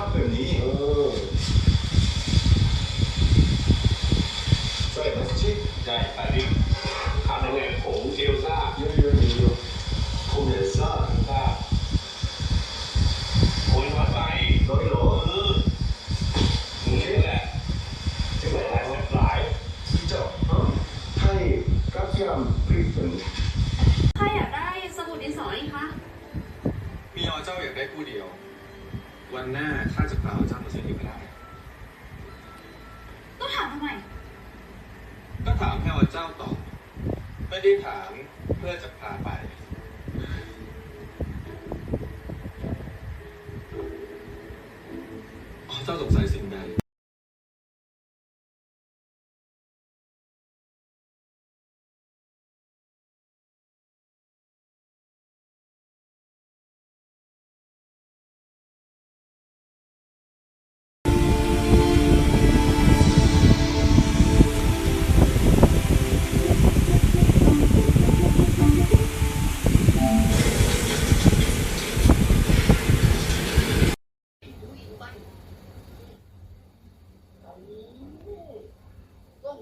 ทับแบบนี้เออใส่พลาสติกใช่ปาริสทำยังไงผงเอลซ่าเยอะๆเยอะคงเดซ่าซ่าคนวัดไปร้อยโหลเออนี่แหละที่หลายหลายที่เจ้าฮะไทยกับยำพริกเป็นใครอยากได้สมุดดินสอนี่คะมีอเจ้าอยากได้คู่เดียว วันหน้าข้าจะพาเจ้ามาซื้อที่ก็ได้ต้องถามทำไม ก็ถามให้อเจ้าตอบ ไม่ได้ถามเพื่อจะพาไปอ๋อเจ้าสงสัยสิ่ง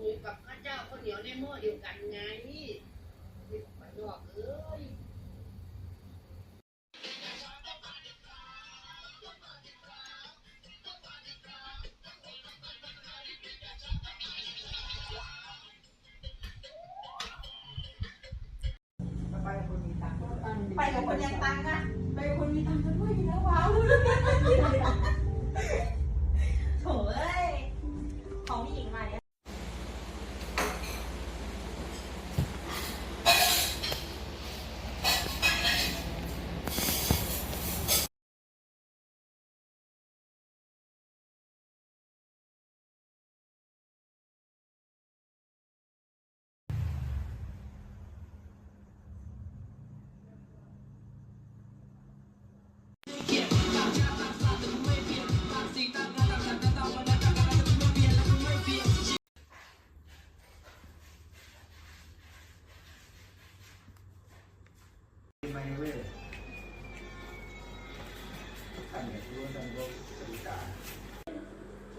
หมูกับข้าเจ้าข้าวเหนียวในหม้อเดียวกันไงนี่ไปนอกเอ้ยไปกับคนยังตังค์อะไปกับคนมีตังค์กันด้วยนะว้าว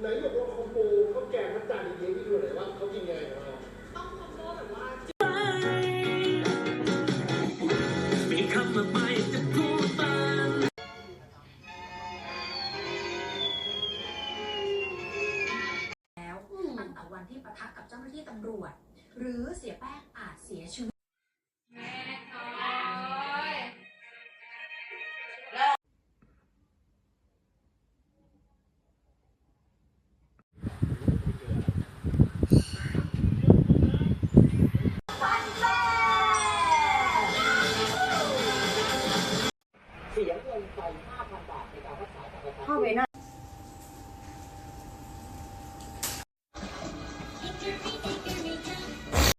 ไหนบอกว่าคอมโบเขาแกงมัดจานเยอะที่ดูหน่อยว่าเขากินยังไงของเราแล้วตั้งแต่วันที่ปะทะกับเจ้าหน้าที่ตำรวจ หรือเสียแป้งอาจเสียชีวิต เข้าไปหน้า